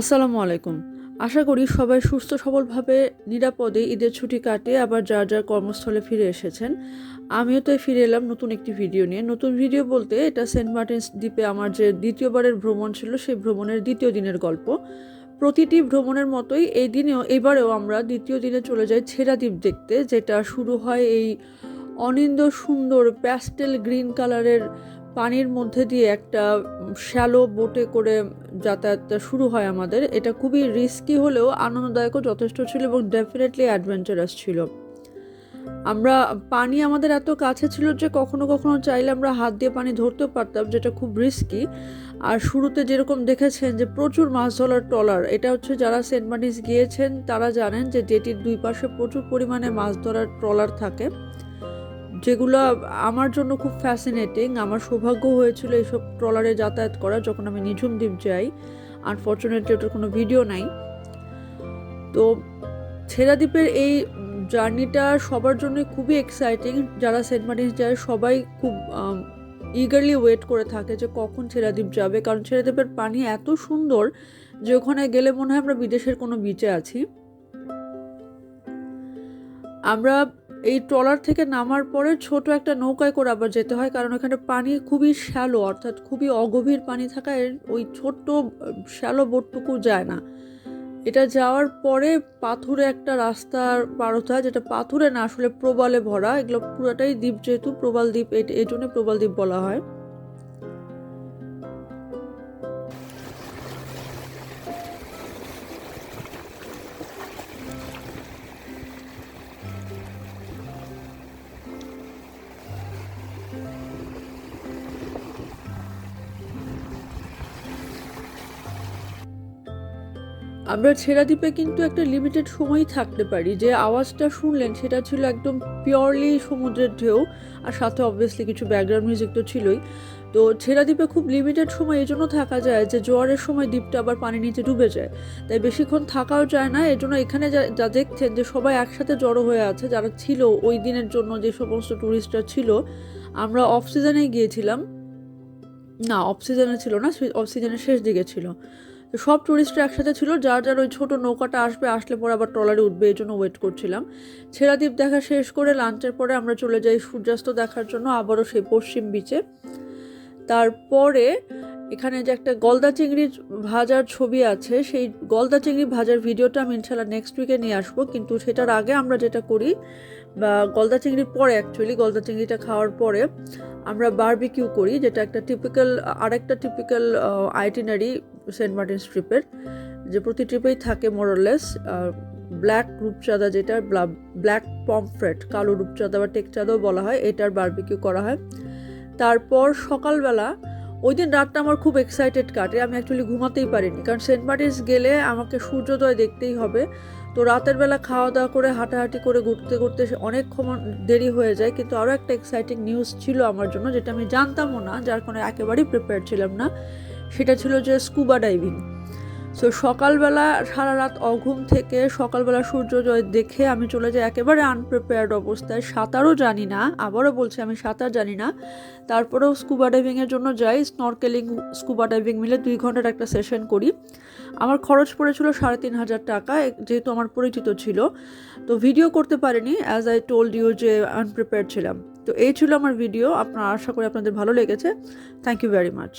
আসসালামু আলাইকুম। আশা করি সবাই সুস্থ সবলভাবে নিরাপদে ঈদের ছুটি কাটিয়ে আবার যার যার কর্মস্থলে ফিরে এসেছেন, আমিও তাই ফিরে এলাম নতুন একটি ভিডিও নিয়ে। নতুন ভিডিও বলতে এটা সেন্ট মার্টিনস দ্বীপে আমার যে দ্বিতীয়বারের ভ্রমণ ছিল, সেই ভ্রমণের দ্বিতীয় দিনের গল্প। প্রতিটি ভ্রমণের মতোই এই দিনেও, এবারেও আমরা দ্বিতীয় দিনে চলে যাই ছেড়া দ্বীপ দেখতে, যেটা শুরু হয় এই অনিন্দ সুন্দর প্যাস্টেল গ্রিন কালারের পানির মধ্যে দিয়ে একটা শ্যালো বোটে করে যাতায়াতটা শুরু হয় আমাদের। এটা খুবই রিস্কি হলেও আনন্দদায়কও যথেষ্ট ছিল এবং ডেফিনেটলি অ্যাডভেঞ্চারাস ছিল। আমরা, পানি আমাদের এত কাছে ছিল যে কখনো কখনো চাইলে আমরা হাত দিয়ে পানি ধরতেও পারতাম, যেটা খুব রিস্কি আর শুরুতে যেরকম দেখেছেন যে প্রচুর মাছ ধরার ট্রলার, এটা হচ্ছে যারা সেন্ট মার্টিস গিয়েছেন, তারা জানেন যে যেটির দুই পাশে প্রচুর পরিমাণে মাছ ধরার ট্রলার থাকে। যেগুলো আমার জন্য খুব ফ্যাসিনেটিং আমার সৌভাগ্য হয়েছিল এইসব ট্রলারে যাতায়াত করা যখন আমি নিঝুম দ্বীপ যাই। আনফর্চুনেটলি ওটার কোনো ভিডিও নাই। তো ছেড়া দ্বীপের এই জার্নিটা সবার জন্য খুবই এক্সাইটিং যারা সেন্ট মার্টিন যায়, সবাই খুব ইগারলি ওয়েট করে থাকে যে কখন ছেড়াদ্বীপ যাবে। কারণ ছেড়াদ্বীপের পানি এত সুন্দর যে ওখানে গেলে মনে হয় আমরা বিদেশের কোনো বিচে আছি। আমরা এই ট্রলার থেকে নামার পরে ছোট একটা নৌকায় করে আবার যেতে হয়, কারণ ওখানে পানি খুবই শ্যালো, অর্থাৎ খুবই অগভীর পানি থাকায় ওই ছোট্ট শ্যালো বোটটুকু যায় না। এটা যাওয়ার পরে পাথুরে একটা রাস্তার পার হতে হয় যেটা পাথুরে না, আসলে প্রবালে ভরা, এগুলো পুরোটাই দ্বীপ যেহেতু, প্রবাল দ্বীপ এই জন্য প্রবাল দ্বীপ বলা হয়। আমরা ছেড়া দ্বীপে কিন্তু একটা লিমিটেড সময়ই থাকতে পারি। যে আওয়াজটা শুনলেন সেটা ছিল একদম পিওরলি সমুদ্রের ঢেউ, আর সাথে অবভিয়াসলি কিছু ব্যাকগ্রাউন্ড মিউজিক তো ছিলই। তো ছেড়া দ্বীপে খুব লিমিটেড সময় এই জন্য থাকা যায় যে জোয়ারের সময় দ্বীপটা আবার পানি নিচে ডুবে যায়। তাই বেশিক্ষণ থাকাও যায় না এই জন্য এখানে যা দেখছেন যে সবাই একসাথে জড়ো হয়ে আছে, যারা ছিল ওই দিনের জন্য যে সমস্ত ট্যুরিস্টরা ছিল, আমরা অফ সিজনে গিয়েছিলাম। না অফ সিজনে ছিল না অফ সিজনের শেষ দিকে ছিল। সব টুরিস্টরা একসাথে ছিল, যার যার ওই ছোটো নৌকাটা আসবে, আসলে পরে আবার ট্রলারে উঠবে, এই জন্য ওয়েট করছিলাম। ছেড়াদ্বীপ দেখা শেষ করে লাঞ্চের পরে আমরা চলে যাই সূর্যাস্ত দেখার জন্য, আবারও সেই পশ্চিম বিচে তারপরে এখানে যে একটা গলদা চিংড়ির ভাজার ছবি আছে, সেই গলদা চিংড়ি ভাজার ভিডিওটা আমি ইনশাল্লাহ নেক্সট উইকে নিয়ে আসব, কিন্তু সেটার আগে আমরা যেটা করি, বা গলদা চিংড়ির পরে অ্যাকচুয়ালি গলদা চিংড়িটা খাওয়ার পরে আমরা বারবিকিউ করি, যেটা একটা টিপিক্যাল আরেকটা টিপিক্যাল আইটিনারি সেন্ট মার্টিন ট্রিপের যে প্রতি ট্রিপেই থাকে মোরলেস ব্ল্যাক রূপচাঁদা যেটা ব্ল্যাক পমফ্রেট কালো রূপচাঁদা বা টেকচাঁদাও বলা হয়, এটার বারবিকিউ করা হয়। তারপর সকালবেলা ওই দিন রাতটা আমার খুব এক্সাইটেড কাটে, আমি অ্যাকচুয়ালি ঘুমাতেই পারিনি, কারণ সেন্ট মার্টিনস গেলে আমাকে সূর্যোদয় দেখতেই হবে। তো রাতের বেলা খাওয়া দাওয়া করে, হাঁটাহাঁটি করে, ঘুরতে ঘুরতে অনেক দেরি হয়ে যায়, কিন্তু আরও একটা এক্সাইটিং নিউজ ছিল আমার জন্য, যেটা আমি জানতামও না, যার কোনো একেবারেই প্রিপেয়ার ছিলাম না। সেটা ছিল যে স্কুবা ডাইভিং সো সকালবেলা সারা রাত অঘুম থেকে সকালবেলা সূর্যোদয় দেখে আমি চলে যাই একেবারে আনপ্রিপেয়ার্ড অবস্থায়। সাঁতারও জানি না, আবারও বলছি আমি সাঁতার জানি না। তারপরেও স্কুবা ডাইভিংয়ের জন্য যাই স্নরকেলিং স্কুবা ডাইভিং মিলে দুই ঘণ্টার একটা সেশন করি। আমার খরচ পড়েছিল সাড়ে তিন হাজার টাকা যেহেতু আমার পরিচিত ছিল। তো ভিডিও করতে পারিনি অ্যাজ আই টোল্ড ইউ যে আনপ্রিপেয়ার্ড ছিলাম। তো এই ছিল আমার ভিডিও আপনার আশা করি আপনাদের ভালো লেগেছে। Thank you very much